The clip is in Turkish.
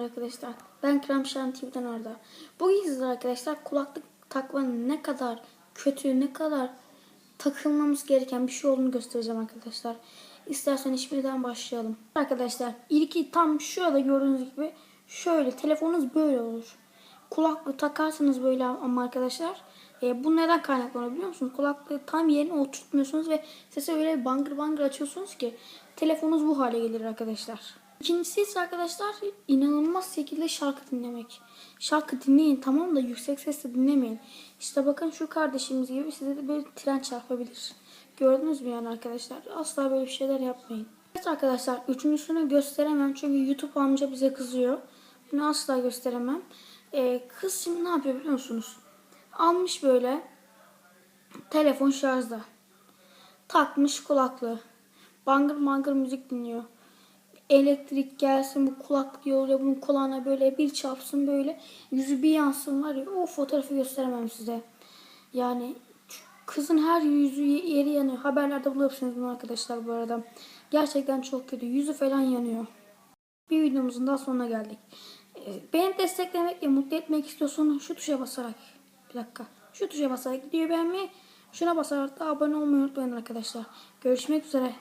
Arkadaşlar. Ben Krem Şan TV'den Arda. Bugün sizlere arkadaşlar kulaklık takmanın ne kadar kötü, ne kadar takılmamız gereken bir şey olduğunu göstereceğim arkadaşlar. İsterseniz şimdiden başlayalım. Arkadaşlar ilki tam şurada gördüğünüz gibi şöyle telefonunuz böyle olur. Kulaklığı takarsanız böyle ama arkadaşlar e, bu neden kaynaklanıyor biliyor musunuz? Kulaklığı tam yerine oturtmuyorsunuz ve sesi öyle bangır bangır açıyorsunuz ki telefonunuz bu hale gelir arkadaşlar. İkincisi ise arkadaşlar inanılmaz şekilde şarkı dinlemek. Şarkı dinleyin tamam da yüksek sesle dinlemeyin. İşte bakın şu kardeşimiz gibi size de böyle tren çarpabilir. Gördünüz mü yani arkadaşlar? Asla böyle şeyler yapmayın. Evet arkadaşlar üçüncüsünü gösteremem çünkü YouTube amca bize kızıyor. Bunu asla gösteremem. Ee, kız şimdi ne yapıyor biliyor musunuz? Almış böyle telefon şarjda. Takmış kulaklığı. Bangır bangır müzik dinliyor elektrik gelsin bu kulaklık yoluyla bunun kulağına böyle bir çarpsın böyle yüzü bir yansın var ya o fotoğrafı gösteremem size. Yani kızın her yüzü yeri yanıyor. Haberlerde bulabilirsiniz bunu arkadaşlar bu arada. Gerçekten çok kötü. Yüzü falan yanıyor. Bir videomuzun daha sonuna geldik. Ee, Beni desteklemek ve mutlu etmek istiyorsan şu tuşa basarak bir dakika. Şu tuşa basarak videoyu beğenmeyi şuna basarak da abone olmayı unutmayın arkadaşlar. Görüşmek üzere.